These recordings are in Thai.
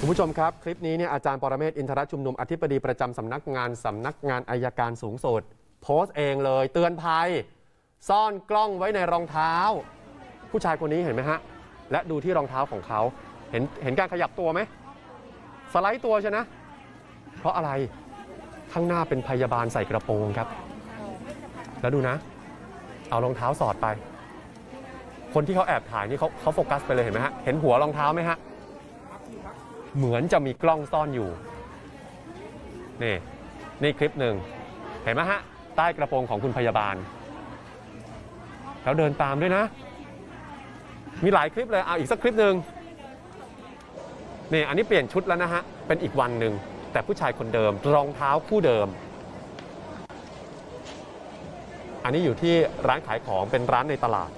คุณผู้ชมครับ คลิปนี้เนี่ยอาจารย์ปรเมศร์อินทรชุมนุมอธิบดีประจำสำนักงานสำนักงานอายการสูงสุดโพสต์เองเลย เตือนภัย ซ่อนกล้องไว้ในรองเท้า ผู้ชายคนนี้เห็นไหมฮะ และดูที่รองเท้าของเขา เห็นเห็นการขยับตัวไหมสไลด์ตัวใช่นะ เพราะอะไรข้างหน้าเป็นพยาบาลใส่กระโปรงครับ แล้วดูนะ เอารองเท้าสอดไป คนที่เขาแอบถ่ายนี่เขาเขาโฟกัสไปเลยเห็นไหมฮะเห็นหัวรองเท้าไหมฮะ เหมือนจะมีกล้องซ่อนอยู่นี่นี่คลิปหนึ่งเห็นไหมฮะ ใต้กระโปรงของคุณพยาบาล แล้วเดินตามด้วยนะ มีหลายคลิปเลยเอาอีกสักคลิปหนึ่งนี่อันนี้เปลี่ยนชุดแล้วนะฮะ เป็นอีกวันหนึ่ง แต่ผู้ชายคนเดิมรองเท้าคู่เดิม อันนี้อยู่ที่ร้านขายของเป็นร้านในตลาด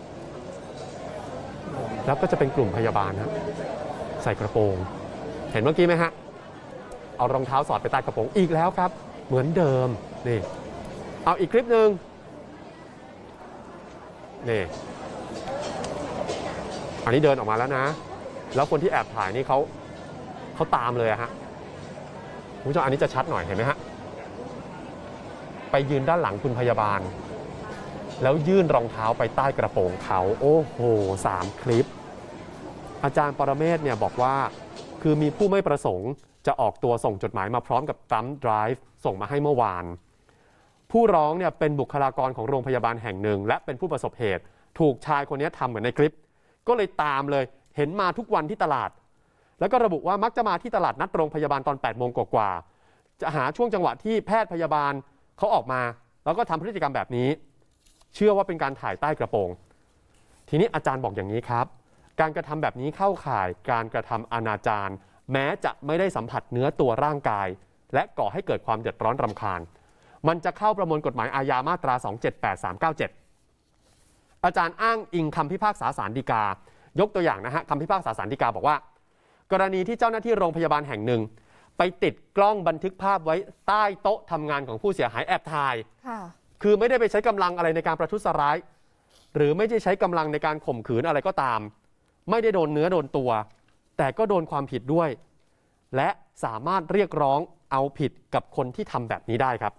แล้วก็จะเป็นกลุ่มพยาบาลนะใส่กระโปรง เห็นเมื่อกี้ไหมฮะ เอารองเท้าสอดไปใต้กระโปรงอีกแล้วครับ เหมือนเดิม นี่ เอาอีกคลิปหนึ่งนี่อันนี้เดินออกมาแล้วนะ แล้วคนที่แอบถ่ายนี่เขาเขาตามเลยฮะคุณผู้ชมอันนี้จะชัดหน่อยเห็นไหมฮะ ไปยืนด้านหลังคุณพยาบาล แล้วยื่นรองเท้าไปใต้กระโปรงเขา โอ้โหสามคลิป อาจารย์ปรเมศเนี่ยบอกว่า คือมีผู้ไม่ประสงค์จะออกตัวส่งจดหมายมาพร้อมกับตัมป์ไดรฟ์ส่งมาให้เมื่อวาน ผู้ร้องเนี่ยเป็นบุคลากรของโรงพยาบาลแห่งหนึ่ง และเป็นผู้ประสบเหตุ ถูกชายคนนี้ทำเหมือนในคลิป ก็เลยตามเลยเห็นมาทุกวันที่ตลาด แล้วก็ระบุว่ามักจะมาที่ตลาดนัดโรงพยาบาลตอน8โมงกว่าๆจะหาช่วงจังหวะที่แพทย์พยาบาลเขาออกมา แล้วก็ทำพฤติกรรมแบบนี้ เชื่อว่าเป็นการถ่ายใต้กระโปรง ทีนี้อาจารย์บอกอย่างนี้ครับ การกระทำแบบนี้เข้าข่ายการกระทำอนาจารแม้จะไม่ได้สัมผัสเนื้อตัวร่างกาย และก่อให้เกิดความเดือดร้อนรำคาญ มันจะเข้าประมวลกฎหมายอาญามาตรา 278397 อาจารย์อ้างอิงคำพิพากษาสารดีกา ยกตัวอย่างนะฮะคำพิพากษาสารดีกาบอกว่า กรณีที่เจ้าหน้าที่โรงพยาบาลแห่งหนึ่ง ไปติดกล้องบันทึกภาพไว้ใต้โต๊ะทำงานของผู้เสียหายแอบถ่ายค่ะคือไม่ได้ไปใช้กำลังอะไรในการประทุษร้าย หรือไม่ได้ใช้กำลังในการข่มขืนอะไรก็ตาม ไม่ได้โดนเนื้อโดนตัว แต่ก็โดนความผิดด้วย และสามารถเรียกร้องเอาผิดกับคนที่ทำแบบนี้ได้ครับ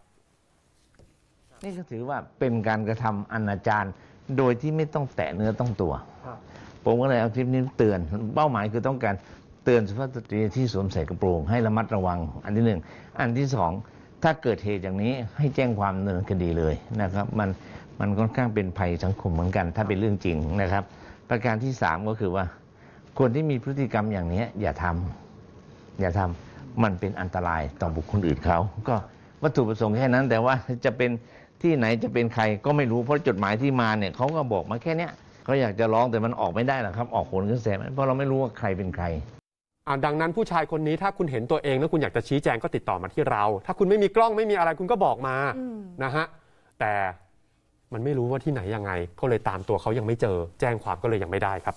นี่ก็ถือว่าเป็นการกระทำอนาจารโดยที่ไม่ต้องแตะเนื้อต้องตัว ครับ ผมก็เลยเอาคลิปนี้เตือน เป้าหมายคือต้องการเตือนสุภาพสตรีที่สวมใส่กระโปรงให้ระมัดระวัง อันที่หนึ่ง อันที่สอง ถ้าเกิดเหตุอย่างนี้ให้แจ้งความดำเนินคดีเลยนะครับ มันมันค่อนข้างเป็นภัยสังคมเหมือนกัน ถ้าเป็นเรื่องจริงนะครับ ประการที่สามก็คือว่า คนที่มีพฤติกรรมอย่างนี้อย่าทำอย่าทำมันเป็นอันตรายต่อบุคคลอื่นเขา ก็วัตถุประสงค์แค่นั้น แต่ว่าจะเป็นที่ไหนจะเป็นใครก็ไม่รู้เพราะจดหมายที่มาเนี่ยเขาก็บอกมาแค่เนี้ยเขาอยากจะร้องแต่มันออกไม่ได้หรอกครับ ออกผลกระแสเพราะเราไม่รู้ว่าใครเป็นใครอ่าดังนั้นผู้ชายคนนี้ถ้าคุณเห็นตัวเองแล้วคุณอยากจะชี้แจงก็ติดต่อมาที่เรา ถ้าคุณไม่มีกล้องไม่มีอะไรคุณก็บอกมาอืมนะฮะแต่ มันไม่รู้ว่าที่ไหนยังไง ก็เลยตามตัวเขายังไม่เจอ แจ้งความก็เลยยังไม่ได้ครับ